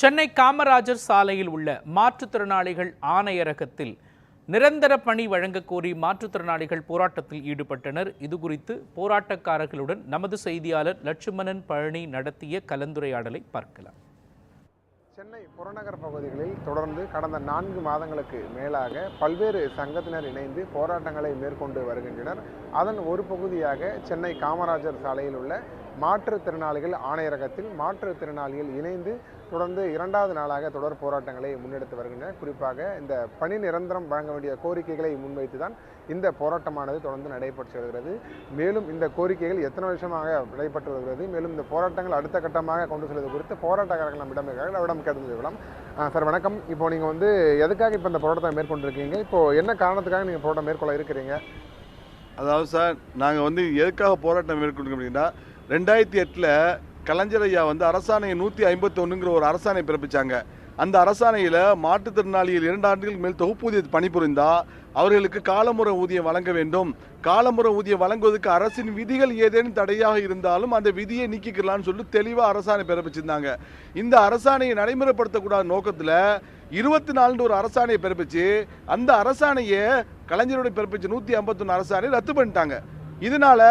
சென்னை காமராஜர் சாலையில் உள்ள மாற்றுத்திறனாளிகள் ஆணையரகத்தில் நிரந்தர பணி வழங்க கோரி மாற்றுத்திறனாளிகள் போராட்டத்தில் ஈடுபட்டனர். இது குறித்து போராட்டக்காரர்களுடன் நமது செய்தியாளர் லட்சுமணன் பழனி நடத்திய கலந்துரையாடலை பார்க்கலாம். சென்னை புறநகர் பகுதிகளில் தொடர்ந்து கடந்த நான்கு மாதங்களுக்கு மேலாக பல்வேறு சங்கத்தினர் இணைந்து போராட்டங்களை மேற்கொண்டு வருகின்றனர். அதன் ஒரு பகுதியாக சென்னை காமராஜர் சாலையில் உள்ள மாற்றுத்திறனாளிகள் ஆணையரகத்தில் மாற்றுத்திறனாளிகள் இணைந்து தொடர்ந்து இரண்டாவது நாளாக தொடர் போராட்டங்களை முன்னெடுத்து வருகின்றன குறிப்பாக இந்த பணி நிரந்தரம் வழங்க வேண்டிய கோரிக்கைகளை முன்வைத்து தான் இந்த போராட்டமானது தொடர்ந்து நடைபெற்று வருகிறது. மேலும் இந்த கோரிக்கைகள் எத்தனை வருஷமாக நடைபெற்று வருகிறது. மேலும் இந்த போராட்டங்கள் அடுத்த கட்டமாக கொண்டு செல்வது குறித்து போராட்டக்காரர்கள் நம்மிடம் இருக்கிறார்கள் அவரிடம் கேட்டு விடலாம் சார் வணக்கம். இப்போ நீங்கள் வந்து எதுக்காக இப்போ இந்த போராட்டத்தை மேற்கொண்டிருக்கீங்க? இப்போ என்ன காரணத்துக்காக நீங்கள் போராட்டம் மேற்கொள்ள இருக்கிறீங்க? அதாவது சார் நாங்கள் வந்து எதுக்காக போராட்டம் மேற்கொண்டோம் அப்படின்னா ரெண்டாயிரத்தி எட்டில் கலைஞர் ஐயா வந்து அரசாணை நூற்றி ஐம்பத்தொன்னுங்கிற ஒரு அரசாணை பிறப்பித்தாங்க அந்த அரசாணையில் மாற்றுத்திறனாளிகள் இரண்டு ஆண்டுகளுக்கு மேல் தொகுப்பூதிய பணிபுரிந்தால் அவர்களுக்கு காலமுறை ஊதியம் வழங்க வேண்டும். காலமுறை ஊதியம் வழங்குவதற்கு அரசின் விதிகள் ஏதேனும் தடையாக இருந்தாலும் அந்த விதியை நீக்கிக்கலாம்னு சொல்லிட்டு தெளிவாக அரசாணை பிறப்பிச்சிருந்தாங்க. இந்த அரசாணையை நடைமுறைப்படுத்தக்கூடாத நோக்கத்தில் இருபத்தி நாலுன்ற ஒரு அரசாணையை பிறப்பிச்சு அந்த அரசாணையை கலைஞருடைய பிறப்பிச்சு நூற்றி ஐம்பத்தொன்று அரசாணை ரத்து பண்ணிட்டாங்க. இதனால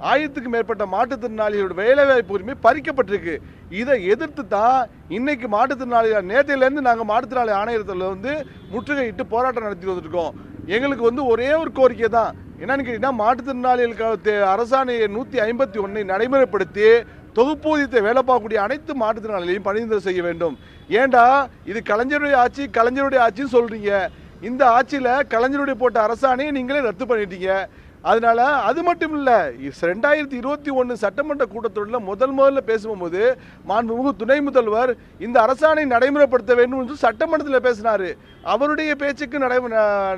ஆயிரத்துக்கு மேற்பட்ட மாற்றுத்திறனாளிகளோட வேலைவாய்ப்பு உரிமை பறிக்கப்பட்டிருக்கு. இதை எதிர்த்து தான் இன்னைக்கு மாற்றுத்திறனாளிகள் நேற்றையிலேருந்து நாங்கள் மாற்றுத்திறனாளி ஆணையத்தில் வந்து முற்றுகையிட்டு போராட்டம் நடத்தி வந்துருக்கோம் எங்களுக்கு வந்து ஒரே ஒரு கோரிக்கை தான். என்னன்னு கேட்டீங்கன்னா மாற்றுத்திறனாளிகளுக்கு தே- அரசாணையை நூற்றி ஐம்பத்தி ஒன்றை நடைமுறைப்படுத்தி தொகுப்பூதியத்தை வேலை பார்க்கக்கூடிய அனைத்து மாற்றுத்திறனாளிகளையும் பணிந்துரை செய்ய வேண்டும். ஏண்டா இது கலைஞருடைய ஆட்சி கலைஞருடைய ஆட்சின்னு சொல்றீங்க. இந்த ஆட்சியில் கலைஞருடைய போட்ட அரசாணையை நீங்களே ரத்து பண்ணிட்டீங்க. அதனால் அது மட்டும் இல்லை ரெண்டாயிரத்தி இருபத்தி ஒன்று சட்டமன்ற கூட்டத்தொடரில் முதல் முதல்ல பேசும்போது மாண்புமிகு துணை முதல்வர் இந்த அரசாணை நடைமுறைப்படுத்த வேண்டும் என்று சட்டமன்றத்தில் பேசினார். அவருடைய பேச்சுக்கு நடை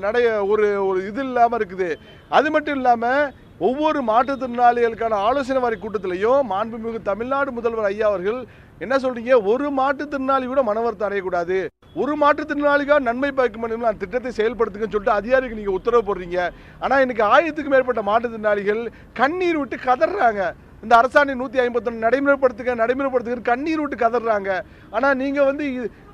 நடை ஒரு ஒரு இது இல்லாமல் இருக்குது. அது மட்டும் இல்லாமல் ஒவ்வொரு மாற்றுத்திறனாளிகளுக்கான ஆலோசனை வாரி கூட்டத்திலையும் மாண்புமிகு தமிழ்நாடு முதல்வர் ஐயா அவர்கள் என்ன சொல்றீங்க? ஒரு மாற்றுத்திறனாளி கூட மனவர்த்தம் அடையக்கூடாது. ஒரு மாற்றுத்திறனாளிக்காக நன்மை பயக்கும் அந்த திட்டத்தை செயல்படுத்துங்கன்னு சொல்லிட்டு அதிகாரிக்கு நீங்க உத்தரவு போடுறீங்க. ஆனா இன்னைக்கு ஆயிரத்துக்கு மேற்பட்ட மாற்றுத்திறனாளிகள் கண்ணீர் விட்டு கதறாங்க. இந்த அரசாணை நூற்றி ஐம்பத்தொன்று நடைமுறைப்படுத்துக்க நடைமுறைப்படுத்துங்க கண்ணீர் விட்டு கதறாங்க. ஆனால் நீங்கள் வந்து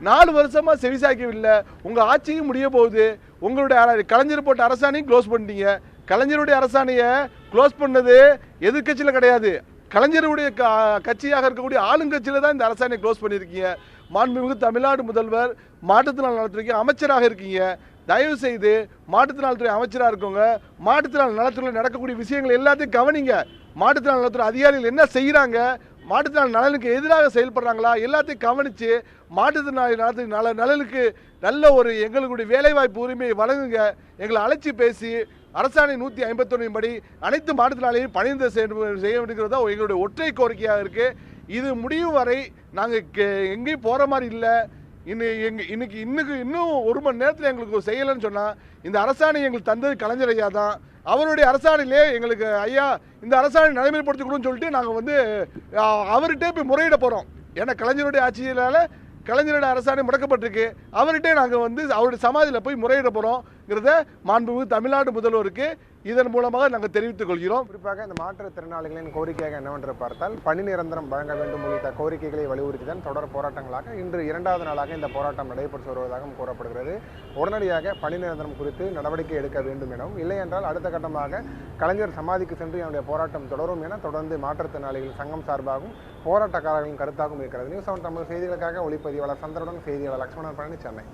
நாலு வருஷமாக செவிசாய்க்கவில்லை. உங்கள் ஆட்சியும் முடிய போகுது. உங்களுடைய கலைஞர் போட்ட அரசாணையும் க்ளோஸ் பண்ணிட்டீங்க. கலைஞருடைய அரசாணையை க்ளோஸ் பண்ணது எதிர்க்கட்சியில் கிடையாது. கலைஞருடைய க- கட்சியாக இருக்கக்கூடிய ஆளுங்கட்சியில் தான் இந்த அரசாணையை க்ளோஸ் பண்ணியிருக்கீங்க. மாண்புமிகு தமிழ்நாடு முதல்வர் மாற்றுத்திறனாளி நலத்துறைக்கு அமைச்சராக இருக்கீங்க. தயவு செய்து மாற்றுத்திறனாளித்துறை அமைச்சராக இருக்கவங்க மாற்றுத்திறனாளி நலத்துறையில் நடக்கக்கூடிய விஷயங்கள் எல்லாத்தையும் கவனிங்க. மாற்றுத்திறனாளி நலத்துறை அதிகாரிகள் என்ன செய்கிறாங்க மாற்றுத்திறனாளி நலனுக்கு எதிராக செயல்படுறாங்களா? எல்லாத்தையும் கவனித்து மாற்றுத்திறனாளி நலத்துக்கு நல நலனுக்கு நல்ல ஒரு எங்களுடைய வேலைவாய்ப்பு உரிமையை வழங்குங்க. எங்களை அழைச்சி பேசி அரசாணை நூற்றி ஐம்பத்தொன்னின் படி அனைத்து மாற்றுத்திறனாளிகளையும் பணிந்து செய்ய செய்ய தான் எங்களுடைய ஒற்றை கோரிக்கையாக இருக்குது இது முடியும் வரை நாங்கள் எங்கேயும் போகிற மாதிரி இல்லை. இன்னைக்கு எங்க இன்னைக்கு இன்னைக்கு இன்னும் ஒரு மணி நேரத்தில் எங்களுக்கு செய்யலைன்னு சொன்னால் இந்த அரசாணை எங்களுக்கு தந்தது கலைஞர் ஐயா தான். அவருடைய அரசாணையிலே எங்களுக்கு ஐயா இந்த அரசாணை நடைமுறைப்படுத்திக்கணும்னு சொல்லிட்டு நாங்கள் வந்து அவர்கிட்டே போய் முறையிட போகிறோம் ஏன்னா கலைஞருடைய ஆட்சியினால கலைஞரோட அரசாணை முடக்கப்பட்டிருக்கு. அவர்கிட்டே நாங்கள் வந்து அவருடைய சமாதியில் போய் முறையிட போகிறோங்கிறத மாண்புமிகு தமிழ்நாடு முதல்வருக்கு இதன் மூலமாக நாங்கள் தெரிவித்துக் கொள்கிறோம். குறிப்பாக இந்த மாற்றுத்திறனாளிகளின் கோரிக்கையாக என்னவென்று பார்த்தால் பணி நிரந்தரம் வழங்க வேண்டும் உள்ளிட்ட கோரிக்கைகளை வலியுறுத்தி தான் தொடர் போராட்டங்களாக இன்று இரண்டாவது நாளாக இந்த போராட்டம் நடைபெற்று வருவதாகவும் கூறப்படுகிறது. உடனடியாக பணி நிரந்தரம் குறித்து நடவடிக்கை எடுக்க வேண்டும் எனவும் இல்லை என்றால் அடுத்த கட்டமாக கலைஞர் சமாதிக்கு சென்று என்னுடைய போராட்டம் தொடரும் என தொடர்ந்து மாற்றுத்திறனாளிகள் சங்கம் சார்பாகவும் போராட்டக்காரர்களின் கருத்தாகவும் இருக்கிறது. நியூஸ் செவன் தமிழ் செய்திகளுக்காக ஒளிப்பதிவாளர் சந்திரனுடன் செய்தியாளர் லக்ஷ்மணன் பழனி சென்னை